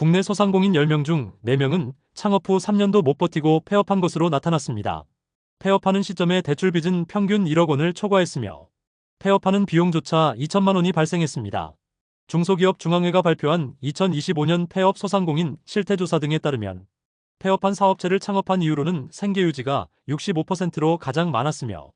국내 소상공인 10명 중 4명은 창업 후 3년도 못 버티고 폐업한 것으로 나타났습니다. 폐업하는 시점에 대출 빚은 평균 1억 원을 초과했으며 폐업하는 비용조차 2천만 원이 발생했습니다. 중소기업 중앙회가 발표한 2025년 폐업 소상공인 실태조사 등에 따르면 폐업한 사업체를 창업한 이후로는 생계 유지가 65%로 가장 많았으며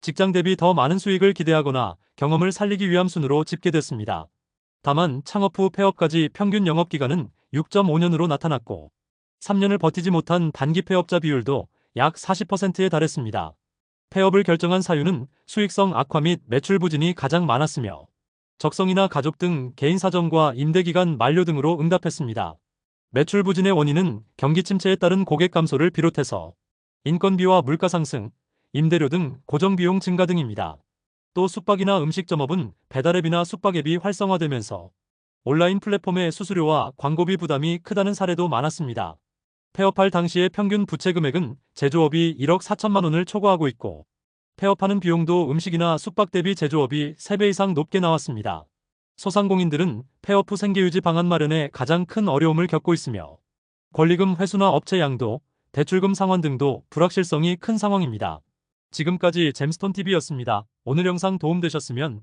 직장 대비 더 많은 수익을 기대하거나 경험을 살리기 위함 순으로 집계됐습니다. 다만 창업 후 폐업까지 평균 영업기간은 6.5년으로 나타났고 3년을 버티지 못한 단기 폐업자 비율도 약 40%에 달했습니다. 폐업을 결정한 사유는 수익성 악화 및 매출 부진이 가장 많았으며 적성이나 가족 등 개인 사정과 임대기간 만료 등으로 응답했습니다. 매출 부진의 원인은 경기 침체에 따른 고객 감소를 비롯해서 인건비와 물가 상승, 임대료 등 고정비용 증가 등입니다. 또 숙박이나 음식점업은 배달앱이나 숙박앱이 활성화되면서 온라인 플랫폼의 수수료와 광고비 부담이 크다는 사례도 많았습니다. 폐업할 당시의 평균 부채 금액은 제조업이 1억 4천만 원을 초과하고 있고 폐업하는 비용도 음식이나 숙박 대비 제조업이 3배 이상 높게 나왔습니다. 소상공인들은 폐업 후 생계유지 방안 마련에 가장 큰 어려움을 겪고 있으며 권리금 회수나 업체 양도, 대출금 상환 등도 불확실성이 큰 상황입니다. 지금까지 잼스톤TV였습니다. 오늘 영상 도움되셨으면